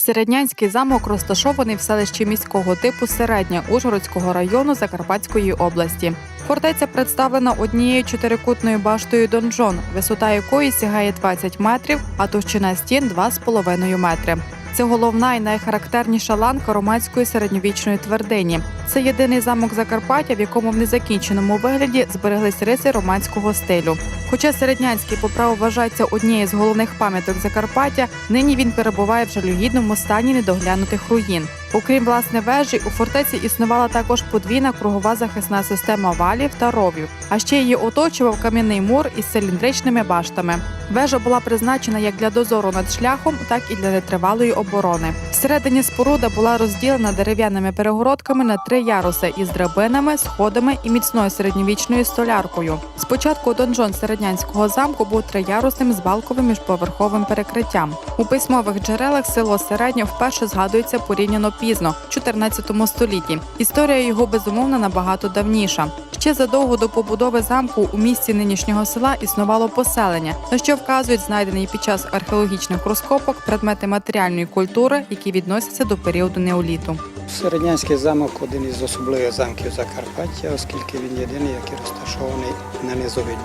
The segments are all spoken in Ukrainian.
Середнянський замок розташований в селищі міського типу Середня Ужгородського району Закарпатської області. Фортеця представлена однією чотирикутною баштою донжон, висота якої сягає 20 метрів, а товщина стін 2,5 метри. Це головна і найхарактерніша ланка романської середньовічної твердині. Це єдиний замок Закарпаття, в якому в незакінченому вигляді збереглись риси романського стилю. Хоча середнянський по праву вважається однією з головних пам'яток Закарпаття, нині він перебуває в жалюгідному стані недоглянутих руїн. Окрім власне вежі, у фортеці існувала також подвійна кругова захисна система валів та ровів, а ще її оточував кам'яний мур із циліндричними баштами. Вежа була призначена як для дозору над шляхом, так і для нетривалої оборони. Всередині споруда була розділена дерев'яними перегородками на три яруси із драбинами, сходами і міцною середньовічною столяркою. Спочатку донжон середнянського замку був триярусним з балковим міжповерховим перекриттям. У письмових джерелах село Середньо вперше згадується порівняно пізно, в 14 столітті. Історія його безумовно набагато давніша. Ще задовго до побудови замку у місті нинішнього села існувало поселення, на що вказують знайдені під час археологічних розкопок предмети матеріальної культури, які відносяться до періоду неоліту. Середнянський замок один із особливих замків Закарпаття, оскільки він єдиний, який розташований на низовині.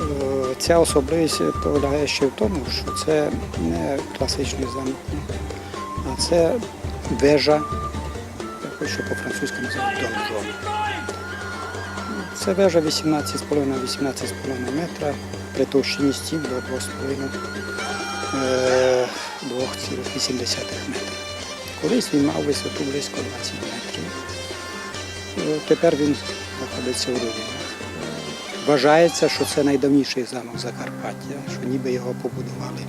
Е, Ця особливість полягає ще в тому, що це не класичний замок, це вежа, що по-французьки називають донжон. Це вежа 18,5-18,5 метра при товщині стін до 2,5 е, 2,8 метрів. Колись він мав висоту близько 20 метрів. Е, Тепер він знаходиться у руїнах. Е, Вважається, що це найдавніший замок Закарпаття, що ніби його побудували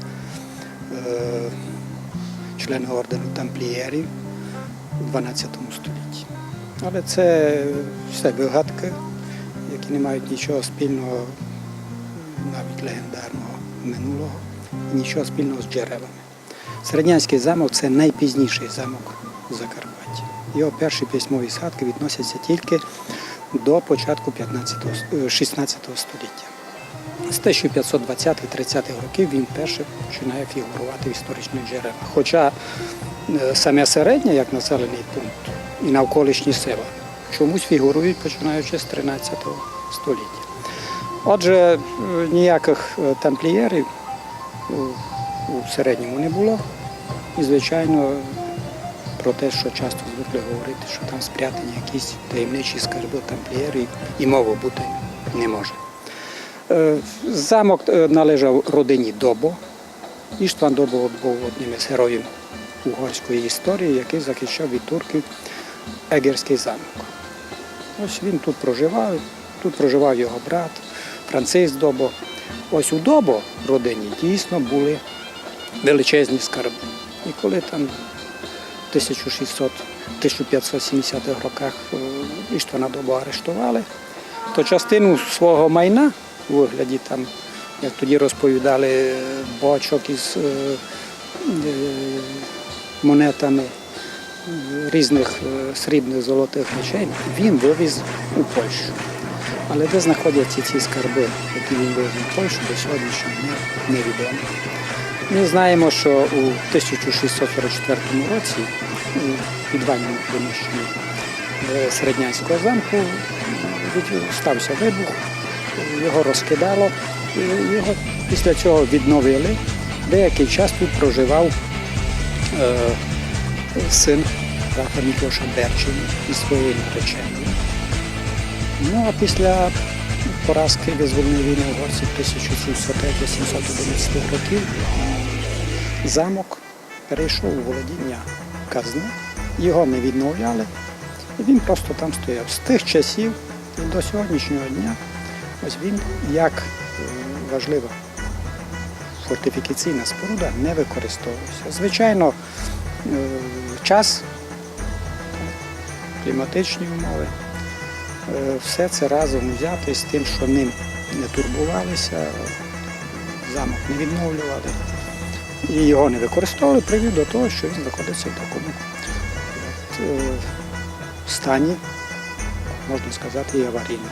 е, члени ордену тамплієрів у 12 столітті. Але це все вигадки, які не мають нічого спільного, навіть легендарного минулого, і нічого спільного з джерелами. Середнянський замок це найпізніший замок Закарпаття. Його перші письмові згадки відносяться тільки до початку 15, е, 16 століття. З 1520-30-х років він перше починає фігурувати в історичних джерелах. Хоча е, саме середнє, як населений пункт, і навколишні села чомусь фігурують починаючи з 13 століття. Отже, е, ніяких е, тамплієрів у середньому не було. І, звичайно, про те, що часто звикли говорити, що там спрятані якісь таємничі скарби тамплієрів, і мови бути не може. Замок належав родині Добо. Іштван Добо був одним із героїв угорської історії, який захищав від турків Егерський замок. Ось він тут проживав, тут проживав його брат Франциск Добо. Ось у Добо родині дійсно були величезні скарби. І коли там в 1600-1570-х роках Іштвана Добо арештували, то частину свого майна у вигляді там, як тоді розповідали, бочок із е, е, монетами різних е, срібних золотих речей, він вивіз у Польщу. Але де знаходяться ці скарби, які він вивіз у Польщу, до сьогоднішнього дня невідомо. Ми знаємо, що у 1644 році у підвальному приміщенні Середнянського замку стався вибух, його розкидало, його після цього відновили. Деякий час тут проживав е, син графа Мікоша Берчини із своєю нареченою. Ну а після поразки визвольної війни угорців 1703-1711 років замок перейшов у володіння казни, його не відновляли, він просто там стояв. З тих часів до сьогоднішнього дня ось він як е, важлива фортифікаційна споруда не використовувався. Звичайно, е, час, кліматичні умови, е, все це разом взято з тим, що ним не турбувалися, замок не відновлювали і його не використовували, привів до того, що він знаходиться в такому стані, можна сказати, і аварійному.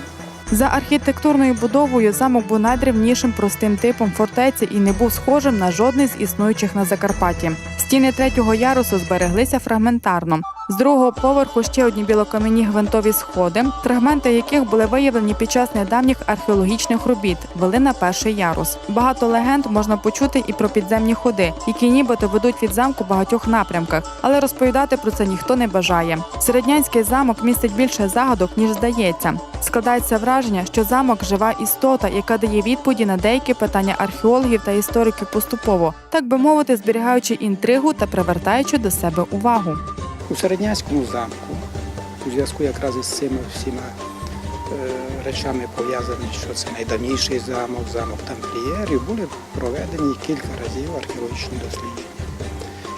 За архітектурною будовою замок був найдревнішим простим типом фортеці і не був схожим на жодний з існуючих на Закарпатті. Стіни третього ярусу збереглися фрагментарно. З другого поверху ще одні білокам'яні гвинтові сходи, фрагменти яких були виявлені під час недавніх археологічних робіт, вели на перший ярус. Багато легенд можна почути і про підземні ходи, які нібито ведуть від замку в багатьох напрямках, але розповідати про це ніхто не бажає. Середнянський замок містить більше загадок ніж здається. Складається враження, що замок жива істота, яка дає відповіді на деякі питання археологів та істориків поступово, так би мовити, зберігаючи інтригу та привертаючи до себе увагу. У середнянському замку, у зв'язку якраз із цими всіма е, речами пов'язані, що це найдавніший замок, замок тамплієрів, були проведені кілька разів археологічні дослідження.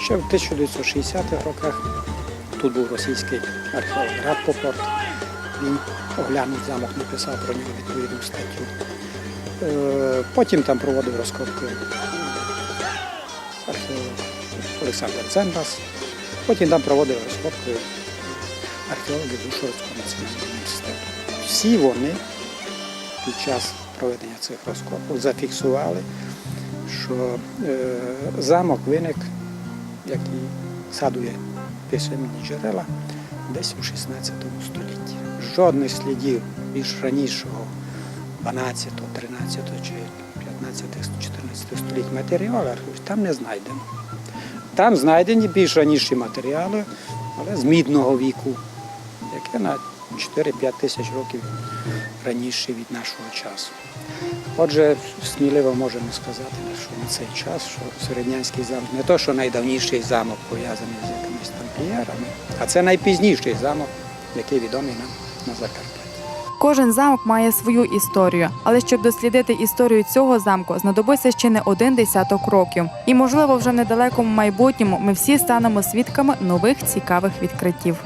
Ще в 1960-х роках тут був російський археолог Радпопорт. Він оглянув замок, написав про нього відповідну статтю. Е, Потім там проводив розкопки археолог Олександр Цембас. Потім там проводили розкопки археологи з національного університету. Всі вони під час проведення цих розкопок зафіксували, що е, замок виник, як і згадує писемні джерела, десь у 16 столітті. Жодних слідів більш ранішого 12, 13 чи 15, 14 століть матеріалу там не знайдемо. Там знайдені більш раніші матеріали, але з мідного віку, яке на 4-5 тисяч років раніше від нашого часу. Отже, сміливо можемо сказати, що на цей час, що середнянський замок не то, що найдавніший замок пов'язаний з якимись тамплієрами, а це найпізніший замок, який відомий нам на Закарпатті. Кожен замок має свою історію, але щоб дослідити історію цього замку, знадобиться ще не один десяток років. І, можливо, вже в недалекому майбутньому ми всі станемо свідками нових цікавих відкриттів.